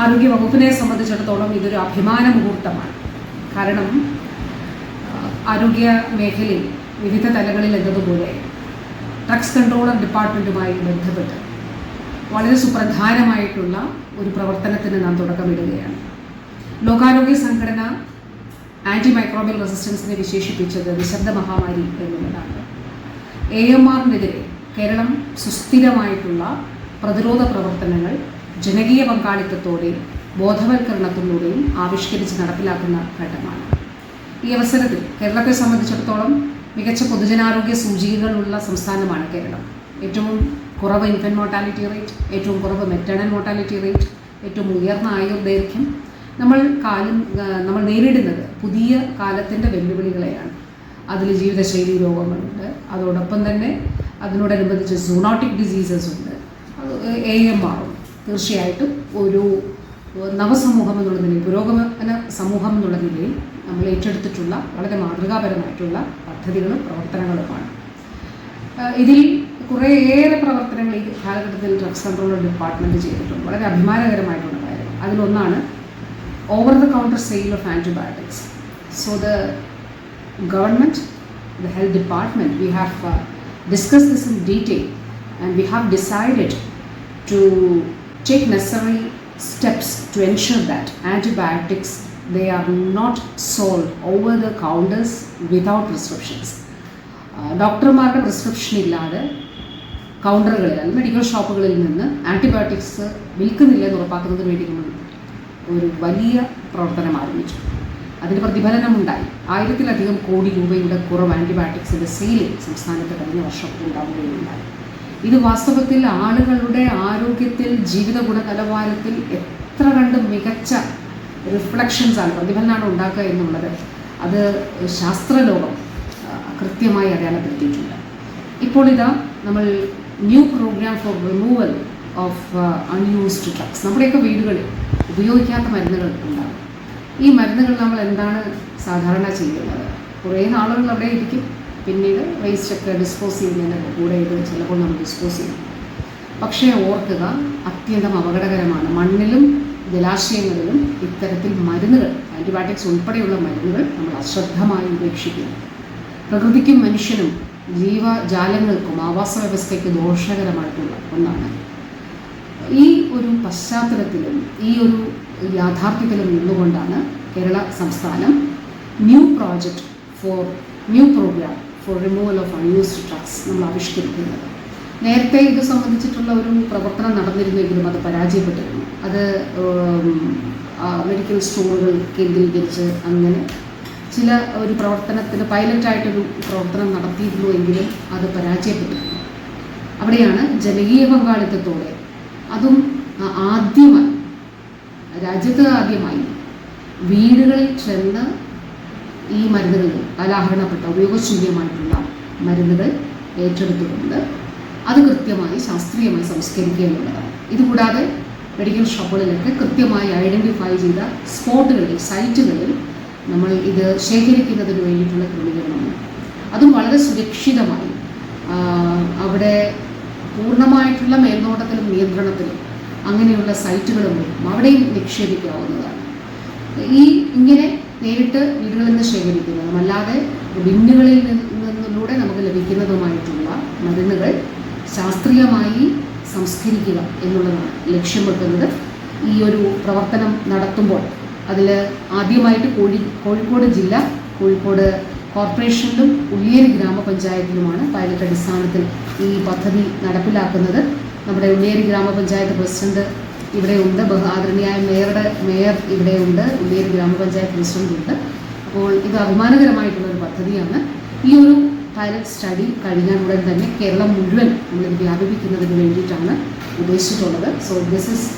ആരോഗ്യ വകുപ്പിനെ സംബന്ധിച്ചിടത്തോളം ഇതൊരു അഭിമാന മുഹൂർത്തമാണ്. കാരണം ആരോഗ്യ മേഖലയിൽ വിവിധ തലങ്ങളിൽ എന്നതുപോലെ ഡ്രഗ്സ് കൺട്രോളർ ഡിപ്പാർട്ട്മെന്റുമായി ബന്ധപ്പെട്ട് വളരെ സുപ്രധാനമായിട്ടുള്ള ഒരു പ്രവർത്തനത്തിന് നാം തുടക്കമിടുകയാണ്. ലോകാരോഗ്യ സംഘടന ആന്റി മൈക്രോബിയൽ റെസിസ്റ്റൻസിനെ വിശേഷിപ്പിച്ചത് നിശബ്ദ മഹാമാരി എന്നുള്ളതാണ്. എ എം ആറിനെതിരെ കേരളം സുസ്ഥിരമായിട്ടുള്ള പ്രതിരോധ പ്രവർത്തനങ്ങൾ ജനകീയ പങ്കാളിത്തത്തോടെയും ബോധവൽക്കരണത്തിലൂടെയും ആവിഷ്കരിച്ച് നടപ്പിലാക്കുന്ന ഘട്ടമാണ്. ഈ അവസരത്തിൽ കേരളത്തെ സംബന്ധിച്ചിടത്തോളം മികച്ച പൊതുജനാരോഗ്യ സൂചികകളുള്ള സംസ്ഥാനമാണ് കേരളം. ഏറ്റവും കുറവ് ഇൻഫന്റ് മോർട്ടാലിറ്റി റേറ്റ് ഏറ്റവും കുറവ് മെറ്റേണൽ മോർട്ടാലിറ്റി റേറ്റ് ഏറ്റവും ഉയർന്ന ആയുർദൈർഘ്യം. നമ്മൾ കാലം നമ്മൾ നേരിടുന്നത് പുതിയ കാലത്തിന്റെ വെല്ലുവിളികളെയാണ്. അതിൽ ജീവിതശൈലി രോഗങ്ങളുണ്ട്. അതോടൊപ്പം തന്നെ അതിനോടനുബന്ധിച്ച് സൂണോട്ടിക് ഡിസീസസ് ഉണ്ട്. അത് എ എം ആറും തീർച്ചയായിട്ടും ഒരു നവസമൂഹം എന്നുള്ള നിലയിൽ പുരോഗമന സമൂഹം എന്നുള്ള നിലയിൽ നമ്മൾ ഏറ്റെടുത്തിട്ടുള്ള വളരെ മാതൃകാപരമായിട്ടുള്ള പദ്ധതികളും പ്രവർത്തനങ്ങളുമാണ്. ഇതിൽ കുറേയേറെ പ്രവർത്തനങ്ങൾ ഈ കാലഘട്ടത്തിൽ ഡ്രഗ്സ് കൺട്രോൾ ഡിപ്പാർട്ട്മെന്റ് ചെയ്തിട്ടുണ്ട്. വളരെ അഭിമാനകരമായിട്ടുള്ള കാര്യം. അതിലൊന്നാണ് over the counter sale of antibiotics so the government the health department, we have uh, discussed in in and we have have to take necessary steps to ensure that antibiotics they are not sold over the counters without prescriptions. ഡോക്ടർമാരുടെ prescription ഇല്ലാതെ കൗണ്ടറുകളിൽ അല്ലെങ്കിൽ medical ഷോപ്പുകളിൽ നിന്ന് antibiotics വിൽക്കുന്നില്ല എന്ന് ഉറപ്പാക്കുന്നതിന് വേണ്ടി നമ്മൾ ഒരു വലിയ പ്രവർത്തനം ആരംഭിച്ചു. അതിന് പ്രതിഫലനമുണ്ടായി. ആയിരത്തിലധികം കോടി രൂപയുടെ കുറവ് ആന്റിബയോട്ടിക്സിന്റെ സെയിൽ സംസ്ഥാനത്ത് കഴിഞ്ഞ വർഷം ഉണ്ടാവുകയുണ്ടായി. ഇത് വാസ്തവത്തിൽ ആളുകളുടെ ആരോഗ്യത്തിൽ ജീവിത ഗുണനിലവാരത്തിൽ എത്ര കണ്ട് മികച്ച റിഫ്ലക്ഷൻസ് ആണ് പ്രതിഫലനമാണ് ഉണ്ടാക്കുക എന്നുള്ളത്. അത് ശാസ്ത്രലോകം കൃത്യമായി അടയാളപ്പെടുത്തിയിട്ടുണ്ട്. ഇപ്പോൾ ഇതാ നമ്മൾ new programme for removal of unused drugs നമ്മുടെയൊക്കെ വീടുകളിൽ ഉപയോഗിക്കാത്ത മരുന്നുകൾ ഉണ്ടാകും. ഈ മരുന്നുകൾ നമ്മൾ എന്താണ് സാധാരണ ചെയ്യുന്നത്? കുറേ നാളുകൾ അവിടെ ഇരിക്കും. പിന്നീട് വേസ്റ്റൊക്കെ ഡിസ്പോസ് ചെയ്യുന്നതിന്റെ കൂടെ ഇത് ചിലപ്പോൾ നമ്മൾ ഡിസ്പോസ് ചെയ്യും. പക്ഷേ ഓർക്കുക അത്യന്തം അപകടകരമാണ്. മണ്ണിലും ജലാശയങ്ങളിലും ഇത്തരത്തിൽ മരുന്നുകൾ ആന്റിബയോട്ടിക്സ് ഉൾപ്പെടെയുള്ള മരുന്നുകൾ നമ്മൾ അശ്രദ്ധമായി ഉപേക്ഷിക്കുന്നു. പ്രകൃതിക്കും മനുഷ്യനും ജീവജാലങ്ങൾക്കും ആവാസ വ്യവസ്ഥയ്ക്ക് ദോഷകരമായിട്ടുള്ള ഒന്നാണ്. ഈ ഒരു പശ്ചാത്തലത്തിലും ഈ ഒരു യാഥാർത്ഥ്യത്തിലും നിന്നുകൊണ്ടാണ് കേരള സംസ്ഥാനം new project for new programme for removal of unused drugs നമ്മൾ ആവിഷ്കരിക്കുന്നത് നേരത്തെ ഇത് സംബന്ധിച്ചിട്ടുള്ള ഒരു പ്രവർത്തനം നടന്നിരുന്നെങ്കിലും അത് പരാജയപ്പെട്ടിരുന്നു. അത് മെഡിക്കൽ സ്റ്റോറുകൾ കേന്ദ്രീകരിച്ച് അങ്ങനെ ചില ഒരു പ്രവർത്തനത്തിന് പൈലറ്റായിട്ടൊരു പ്രവർത്തനം നടത്തിയിരുന്നു എങ്കിലും അത് പരാജയപ്പെട്ടിരുന്നു. അവിടെയാണ് ജനകീയ പങ്കാളിത്തത്തോടെ അതും ആദ്യമായി രാജ്യത്ത് ആദ്യമായി വീടുകളിൽ ചെന്ന് ഈ മരുന്നുകൾ കാലാഹരണപ്പെട്ട ഉപയോഗശൂന്യമായിട്ടുള്ള മരുന്നുകൾ ഏറ്റെടുത്തുകൊണ്ട് അത് കൃത്യമായി ശാസ്ത്രീയമായി സംസ്കരിക്കുക എന്നുള്ളതാണ്. ഇതുകൂടാതെ മെഡിക്കൽ ഷോപ്പുകളിലൊക്കെ കൃത്യമായി ഐഡന്റിഫൈ ചെയ്ത സ്പോട്ടുകളിൽ സൈറ്റുകളിൽ നമ്മൾ ഇത് ശേഖരിക്കുന്നതിന് വേണ്ടിയിട്ടുള്ള ക്രമീകരണമാണ്. അതും വളരെ സുരക്ഷിതമായി അവിടെ പൂർണമായിട്ടുള്ള മേൽനോട്ടത്തിലും നിയന്ത്രണത്തിലും അങ്ങനെയുള്ള സൈറ്റുകളും അവിടെയും നിക്ഷേപിക്കാവുന്നതാണ്. ഈ ഇങ്ങനെ നേരിട്ട് വീടുകളിൽ നിന്ന് ശേഖരിക്കുന്നതും അല്ലാതെ ബിന്നുകളിൽ നിന്നിലൂടെ നമുക്ക് ലഭിക്കുന്നതുമായിട്ടുള്ള മരുന്നുകൾ ശാസ്ത്രീയമായി സംസ്കരിക്കുക എന്നുള്ളതാണ് ലക്ഷ്യം വെക്കുന്നത് ഈ ഒരു പ്രവർത്തനം നടത്തുമ്പോൾ അതിൽ ആദ്യമായിട്ട് കോഴി കോഴിക്കോട് ജില്ല കോഴിക്കോട് കോർപ്പറേഷനിലും ഉള്ളിയേരി ഗ്രാമപഞ്ചായത്തിലുമാണ് പൈലറ്റ് അടിസ്ഥാനത്തിൽ ഈ പദ്ധതി നടപ്പിലാക്കുന്നത്. നമ്മുടെ ഉള്ളിയേരി ഗ്രാമപഞ്ചായത്ത് പ്രസിഡന്റ് ഇവിടെയുണ്ട്. ആദരണീയായ മേയറുടെ മേയർ ഇവിടെയുണ്ട്. ഉള്ളിയേരി ഗ്രാമപഞ്ചായത്ത് പ്രസിഡന്റ് ഉണ്ട്. അപ്പോൾ ഇത് അഭിമാനകരമായിട്ടുള്ള ഒരു പദ്ധതിയാണ്. ഈ ഒരു പൈലറ്റ് സ്റ്റഡി കഴിഞ്ഞാൽ ഉടൻ തന്നെ കേരളം മുഴുവൻ നമ്മളിത് വ്യാപിപ്പിക്കുന്നതിന് വേണ്ടിയിട്ടാണ് ഉദ്ദേശിച്ചിട്ടുള്ളത്. So this is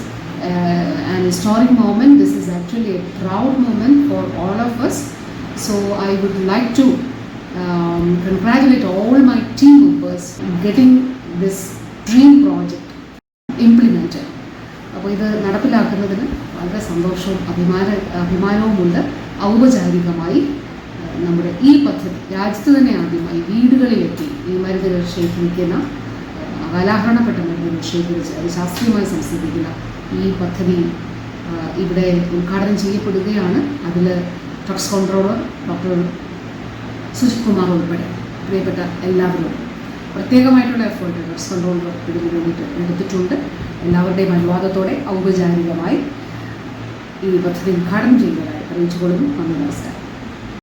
an historic moment this is actually a proud moment for all of us. So I would like to congratulate my team members in getting this dream project implemented. അപ്പോൾ ഇത് നടപ്പിലാക്കുന്നതിന് വളരെ സന്തോഷവും അഭിമാന അഭിമാനവുമുണ്ട് ഔപചാരികമായി നമ്മുടെ ഈ പദ്ധതി രാജ്യത്ത് തന്നെ ആദ്യമായി വീടുകളിലെത്തി ഈ മരുന്നുകൾ ശേഖരിക്കുന്ന കലാഹരണപ്പെട്ട മരുന്നുകൾ ശേഖരിച്ച് അത് ശാസ്ത്രീയമായി സംസാരിക്കുന്ന ഈ പദ്ധതി ഇവിടെ ഉദ്ഘാടനം ചെയ്യപ്പെടുകയാണ്. അതിൽ drugs controller doctor Sujith Kumar ഉൾപ്പെടെ പ്രിയപ്പെട്ട എല്ലാവരും പ്രത്യേകമായിട്ടുള്ള എഫേർട്ട് ഡ്രഗ്സ് കൺട്രോൾ വകുപ്പിന് വേണ്ടിയിട്ട് എടുത്തിട്ടുണ്ട്. എല്ലാവരുടെയും അനുവാദത്തോടെ ഔപചാരികമായി ഈ പദ്ധതി ഉദ്ഘാടനം ചെയ്യുന്നതായി അറിയിച്ചുകൊള്ളുന്നു. നന്ദി നമസ്കാരം.